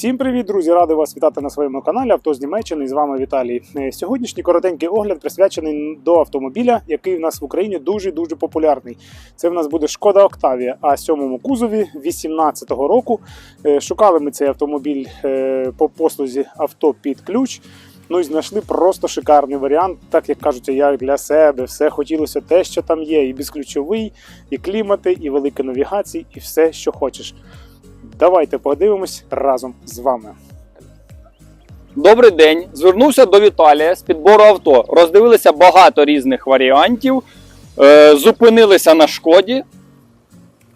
Всім привіт, друзі! Радий вас вітати на своєму каналі Авто з Німеччини. З вами Віталій. Е, Сьогоднішній коротенький огляд присвячений до автомобіля, який в нас в Україні дуже дуже популярний. Це в нас буде Шкода Октавія, а сьомому кузові 18-го року. Е, Шукали ми цей автомобіль е, по послузі авто під ключ. Ну і знайшли просто шикарний варіант, так як кажуть, як для себе. Все хотілося те, що там є, і безключовий, і клімати, і велика навігація, і все, що хочеш. Давайте подивимось разом з вами. Добрий день. Звернувся до Віталія з підбору авто. Роздивилися багато різних варіантів, е, зупинилися на шкоді,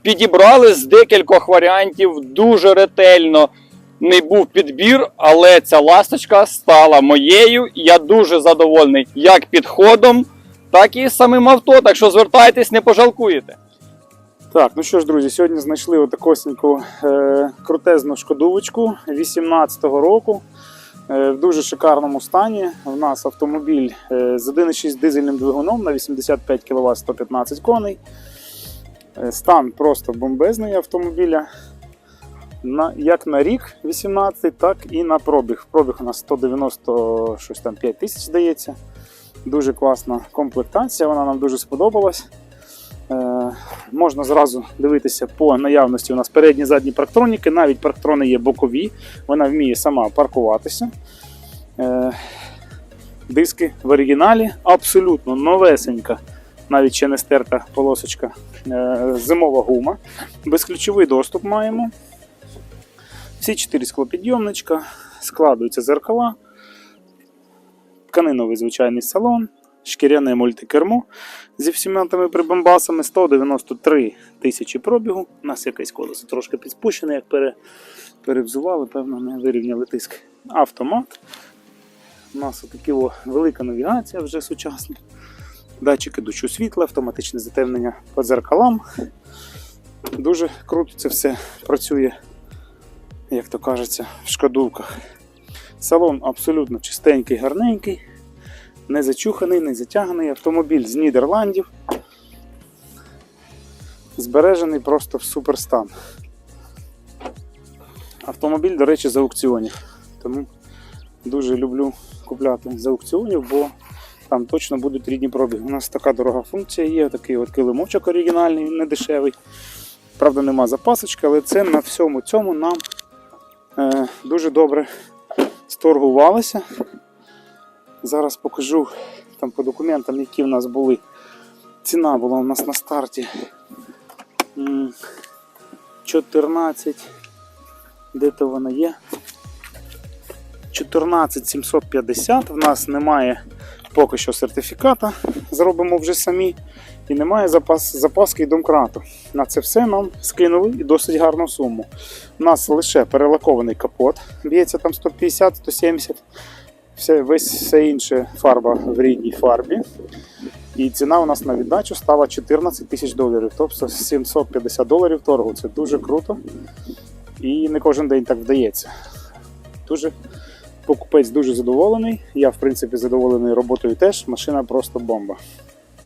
підібрали з декількох варіантів дуже ретельно. Не був підбір, але ця ласточка стала моєю. Я дуже задоволений як підходом, так і самим авто. Так що звертайтесь, не пожалкуєте. Так, ну що ж, друзі, сьогодні знайшли отакосеньку е, крутезну шкодувочку 18-го року. Е, в дуже шикарному стані. У нас автомобіль е, з 1,6 дизельним двигуном на 85 кВт 115 коней. Е, стан просто бомбезний автомобіля. На, як на рік 18, так і на пробіг. Пробіг у нас 190 щось там 5 тисяч здається. Дуже класна комплектація, вона нам дуже сподобалась. Е, можна зразу дивитися по наявності. У нас передні задні парктроніки, навіть парктрони є бокові, вона вміє сама паркуватися. Е, диски в оригіналі абсолютно новесенька, навіть ще не стерта полосочка, е, зимова гума. Безключовий доступ маємо. Всі чотири склопідйомничка, складуються зеркала, тканиновий звичайний салон, шкіряне мультикермо зі всіма тими прибамбасами 193 тисячі пробігу. У нас якесь колесо трошки підспущене, як пере, перевзували, певно, не вирівняли тиск. Автомат. У нас отакі велика навігація вже сучасна. Датчики дощу світла, автоматичне затемнення по дзеркалам. Дуже круто це все працює, як то кажеться, в шкодувках. Салон абсолютно чистенький, гарненький не зачуханий, не затяганий автомобіль з Нідерландів. Збережений просто в суперстан. Автомобіль, до речі, з аукціонів. Тому дуже люблю купляти з аукціонів, бо там точно будуть рідні пробіги. У нас така дорога функція є, такий от килимочок оригінальний, не дешевий. Правда, нема запасочки, але це на всьому цьому нам е, дуже добре сторгувалося. Зараз покажу там по документам, які в нас були. Ціна була у нас на старті 14. Де то вона є? 14 750. В нас немає поки що сертифіката. Зробимо вже самі. І немає запас, запаски і домкрату. На це все нам скинули і досить гарну суму. У нас лише перелакований капот, б'ється там 150-170 все, весь все інше фарба в рідній фарбі. І ціна у нас на віддачу стала 14 тисяч доларів, тобто 750 доларів торгу. Це дуже круто. І не кожен день так вдається. Дуже покупець дуже задоволений. Я, в принципі, задоволений роботою теж. Машина просто бомба.